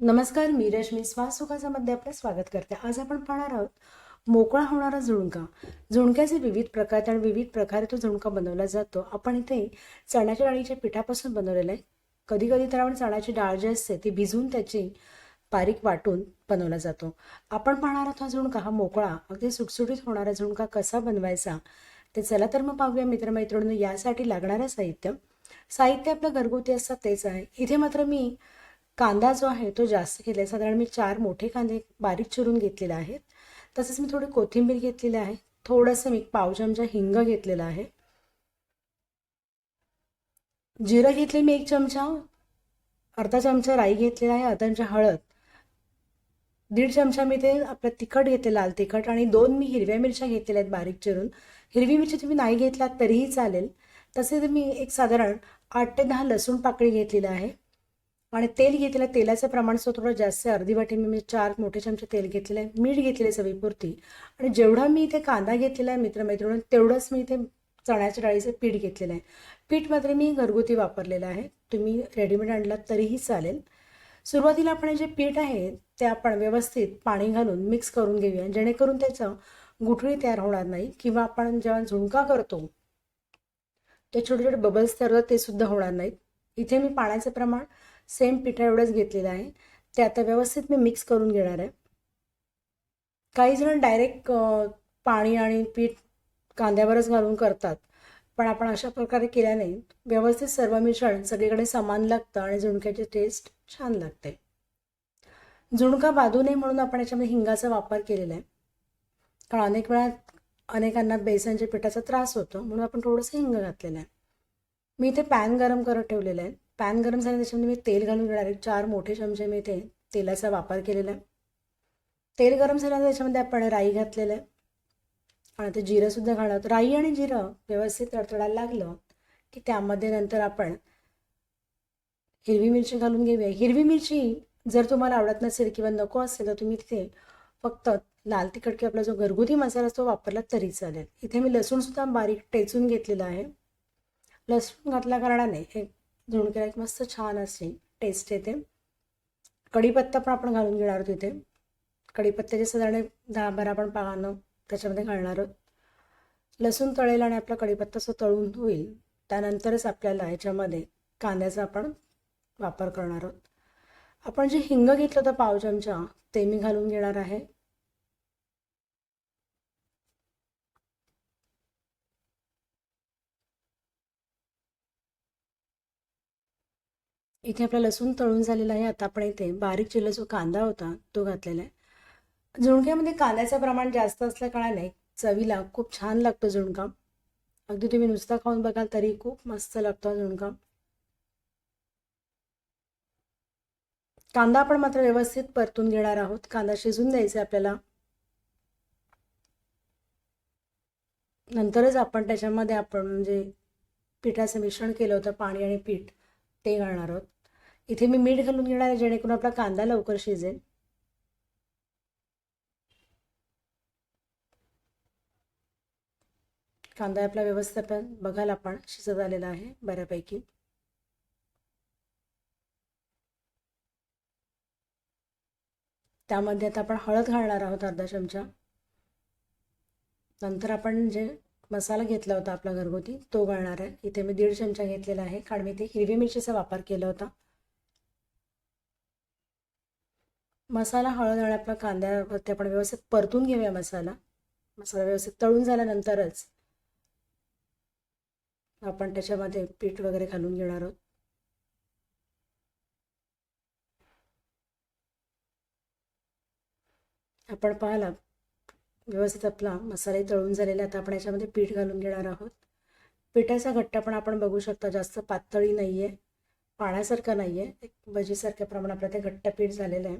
नमस्कार मी रश्मी. श्वासोखासामध्ये आपलं स्वागत करते. आज आपण पाहणार आहोत मोकळा होणारा झुणका. झुणक्याचे विविध प्रकार आणि विविध प्रकारे तो झुणका बनवला जातो. आपण इथे चण्याच्या डाळीच्या पिठापासून बनवलेला आहे. कधी कधी तर आपण चण्याची डाळ जी असते ती भिजवून त्याची बारीक वाटून बनवला जातो. आपण पाहणार आहोत हा झुणका हा मोकळा अगदी सुटसुटीत होणारा झुणका कसा बनवायचा ते चला तर मग पाहूया मित्रमैत्रिणींनो यासाठी लागणारं साहित्य. साहित्य आपलं घरगुती असतात तेच आहे. इथे मात्र मी कांदा जो आहे तो जास्त घेतला आहे. साधारण मी चार मोठे कांदे बारीक चिरून घेतलेले आहेत. तसंच मी थोडी कोथिंबीर घेतलेली आहे. थोडंसं मी पाव चमचा हिंग घेतलेला आहे. जिरं घेतले मी एक चमचा. अर्धा चमचा राई घेतलेला आहे. अर्धा चमचा हळद. दीड चमचा मी ते आपलं तिखट घेते लाल तिखट. आणि दोन मी हिरव्या मिरच्या घेतलेल्या आहेत बारीक चिरून. हिरवी मिरची तुम्ही नाही घेतलात तरीही चालेल. तसेच मी एक साधारण आठ ते दहा लसूण पाकळी घेतलेलं आहे. आणि तेल घेतलेलं तेलाचं प्रमाण सुद्धा थोडं जास्त आहे. अर्धी वाटी मी चार मोठे चमचे तेल घेतलेलं आहे. मीठ घेतलेलं आहे चवीपुरती. आणि जेवढा मी इथे कांदा घेतलेला आहे मित्रमैत्रिणी तेवढंच मी इथे चण्याच्या डाळीचं पीठ घेतलेलं आहे. पीठ मात्र मी घरगुती वापरलेलं आहे. तुम्ही रेडीमेड आणलात तरीही चालेल. सुरुवातीला आपण जे पीठ आहे ते आपण व्यवस्थित पाणी घालून मिक्स करून घेऊया. जेणेकरून त्याचं गुठळी तयार होणार नाही किंवा आपण जेव्हा झुणका करतो ते छोटे छोटे बबल्स तयार होतात ते सुद्धा होणार नाहीत. इथे मी पाण्याचं प्रमाण सेम पिठा एवढंच घेतलेलं आहे. ते आता व्यवस्थित मी मिक्स करून घेणार आहे. काही जण डायरेक्ट पाणी आणि पीठ कांद्यावरच घालून करतात. पण आपण अशा प्रकारे केल्याने व्यवस्थित सर्व मिश्रण सगळीकडे समान लागतं आणि झुणक्याची टेस्ट छान लागते. झुणका बाधू नये म्हणून आपण याच्यामध्ये हिंगाचा वापर केलेला आहे. कारण अनेक वेळा अनेकांना बेसनच्या पिठाचा त्रास होतो म्हणून आपण थोडंसं हिंग घातलेलं आहे. मी इथे पॅन गरम करत ठेवलेलं आहे. पॅन गरम झालं त्याच्यामध्ये मी तेल घालून डायरेक्ट चार मोठे चमचे मी इथे तेलाचा वापर केलेला आहे. तेल गरम झाल्यानंतर त्याच्यामध्ये आपण राई घातलेलं आहे. आणि ते जिरंसुद्धा घालत राई आणि जिरं व्यवस्थित तडतडायला लागलं की त्यामध्ये नंतर आपण हिरवी मिरची घालून घेऊया. हिरवी मिरची जर तुम्हाला आवडत नसेल किंवा नको असेल तर तुम्ही तिथे फक्त लाल तिखट किंवा आपला जो घरगुती मसाला असतो वापरला तरी चालेल. इथे मी लसूणसुद्धा बारीक टेचून घेतलेला आहे. लसूण घातल्या कारणाने एक झुणक्या एक मस्त छान अशी टेस्ट येते. कढीपत्ता पण आपण घालून घेणार आहोत इथे. कढीपत्त्याचे साधारण दहा बारा आपण पानं त्याच्यामध्ये घालणार आहोत. लसूण तळेल आणि आपला कढीपत्ता असं तळून होईल. त्यानंतरच आपल्याला ह्याच्यामध्ये कांद्याचा आपण वापर करणार आहोत. आपण जे हिंग घेतलं होतं पाव चमचा ते मी घालून घेणार आहे. इथे आपला लसूण तळून झालेला आहे. आता आपण इथे बारीक चिल्ला जो कांदा होता तो घातलेला आहे. झुणक्यामध्ये कांद्याचं प्रमाण जास्त असल्या कारणाने चवीला खूप छान लागतो झुणका अगदी तुम्ही नुसता खाऊन बघाल तरी खूप मस्त लागतो झुणका कांदा आपण मात्र व्यवस्थित परतून घेणार आहोत. कांदा शिजून द्यायचा आपल्याला. नंतरच आपण त्याच्यामध्ये आपण म्हणजे पिठाचं मिश्रण केलं होतं पाणी आणि पीठ ते घालणार आहोत. इथे मी मीठ घालून घेणार आहे जेणेकरून आपला कांदा लवकर शिजेल. कांदा आपला व्यवस्थापन बघाल आपण शिजत आलेला आहे बऱ्यापैकी. त्यामध्ये आता आपण हळद घालणार आहोत अर्धा चमचा. नंतर आपण जे मसाला घेतला होता आपला घरगुती तो घालणार आहे. इथे मी दीड चमचा घेतलेला आहे. कारण मी ते हिरवी मिरचीचा वापर केला होता. मसाला हळद आणि आपला कांद्यावरती आपण व्यवस्थित परतून घेऊया मसाला. मसाला व्यवस्थित तळून झाल्यानंतरच आपण त्याच्यामध्ये पीठ वगैरे घालून घेणार आहोत. आपण पाहिला व्यवस्थित आपला मसालाही तळून झालेला आता आपण याच्यामध्ये पीठ घालून घेणार आहोत. पिठाचा घट्टपणा आपण बघू शकता जास्त पातळी नाही आहे पाण्यासारखं नाही आहे एक भजीसारख्या प्रमाणात आपलं ते घट्ट पीठ झालेलं आहे.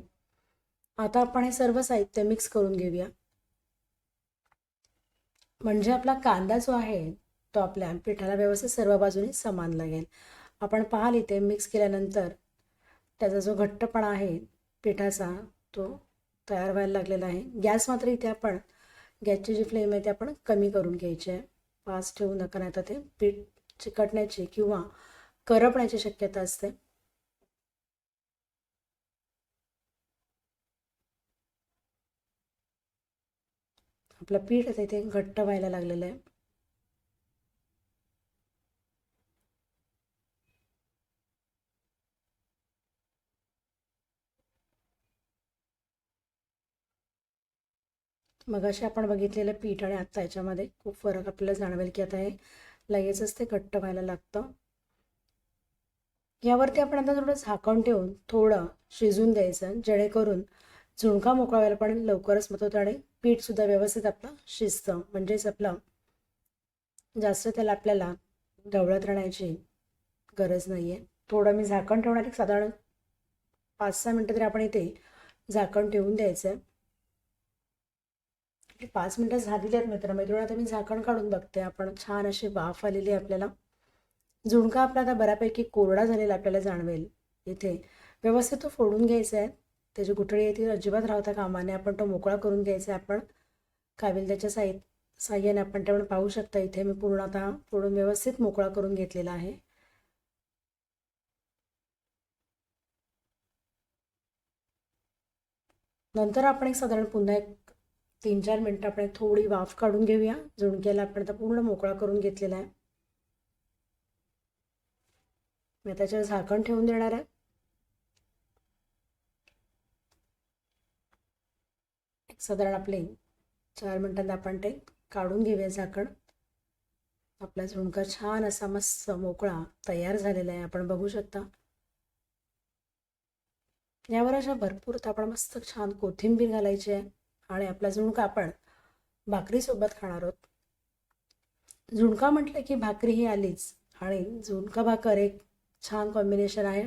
आता आपण हे सर्व साहित्य मिक्स करून घेऊया. म्हणजे आपला कांदा जो आहे तो आपल्या पिठाला व्यवस्थित सर्व बाजूने समान लागेल. आपण पाहाल इथे मिक्स केल्यानंतर त्याचा जो घट्टपणा आहे पिठाचा तो तयार व्हायला लागलेला आहे. गॅस मात्र इथे आपण गॅसची जी फ्लेम आहे ती आपण कमी करून घ्यायची आहे. पास ठेवू नका नाही तर ते पीठ चिकटण्याची किंवा करपण्याची शक्यता असते. आपलं पीठ आता इथे घट्ट व्हायला लागलेलं आहे. मग असे आपण बघितलेलं पीठ आणि आत्ता याच्यामध्ये खूप फरक आपल्याला जाणवेल की आता हे लगेचच ते घट्ट व्हायला लागतं. यावरती आपण आता थोडं झाकण ठेवून थोडं शिजून द्यायचं जेणेकरून झुणका मोकळा व्हायला पण लवकरच मत होतं आणि पीठसुद्धा व्यवस्थित आपलं शिजतं. म्हणजेच आपलं जास्त त्याला आपल्याला ढवळत राहण्याची गरज नाही आहे थोडं मी झाकण ठेवणार एक साधारण पाच सहा मिनटं तरी आपण इथे झाकण ठेवून द्यायचं आहे पाच मिनटं झालेली आहेत मित्रमैत्रिणी आता मी झाकण काढून बघते. आपण छान अशी वाफ आलेली आहे आपल्याला. झुणका आपला आता बऱ्यापैकी कोरडा झालेला आपल्याला जाणवेल. इथे व्यवस्थित तो फोडून घ्यायचा आहे. त्याची गुठळी आहे ती अजिबात राहता कामाने आपण तो मोकळा करून घ्यायचा आहे. आपण काविलद्याच्या त्याच्या साई साह्याने आपण त्यामुळे पाहू शकता. इथे मी पूर्ण आता पूर्ण व्यवस्थित मोकळा करून घेतलेला आहे. नंतर आपण एक साधारण पुन्हा एक तीन चार मिनटं आपण एक थोडी वाफ काढून घेऊया. झुणक्याला आपण आता पूर्ण मोकळा करून घेतलेला आहे. मी त्याच्यावर झाकण ठेवून देणार आहे. साधारण आपले चार मिनटांना आपण ते काढून घेऊया झाकण आपला झुणका छान असा मस्त मोकळा तयार झालेला आहे. आपण बघू शकता. यावर अशा भरपूर आपण मस्त छान कोथिंबीर घालायची आहे आणि आपला झुणका आपण भाकरीसोबत खाणार आहोत. झुणका म्हटलं की भाकरी ही आलीच आणि झुणका भाकर एक छान कॉम्बिनेशन आहे.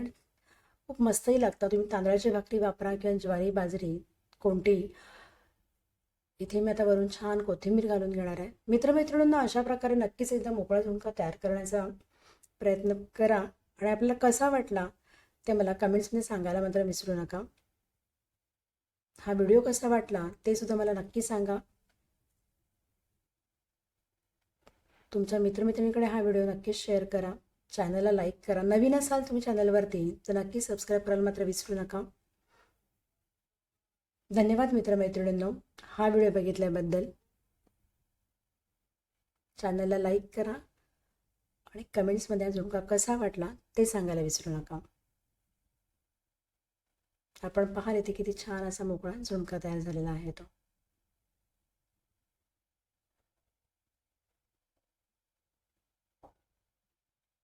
खूप मस्तही लागतं तुम्ही तांदळाची भाकरी वापरा किंवा ज्वारी बाजरी कोणती इथे मी आता वरून छान कोथिंबीर घालून घेणार आहे. मित्रमैत्रिणींना अशा प्रकारे नक्कीच एकदा मोकळा झुणका तयार करण्याचा प्रयत्न करा. आणि आपल्याला कसा वाटला ते मला कमेंट्समध्ये सांगायला मात्र विसरू नका. हा व्हिडिओ कसा वाटला ते सुद्धा मला नक्की सांगा. तुमच्या मित्रमैत्रिणीकडे हा व्हिडिओ नक्कीच शेअर करा. चॅनलला लाईक करा. नवीन असाल तुम्ही चॅनलवरती तर नक्की सबस्क्राईब करायला मात्र विसरू नका. धन्यवाद मित्रमैत्रिणींनो. हा व्हिडिओ बघितल्याबद्दल चॅनलला लाईक करा आणि कमेंट्समध्ये झुमका कसा वाटला ते सांगायला विसरू नका. आपण पाहाल इथे किती छान असा मोकळा झुणका तयार झालेला आहे तो.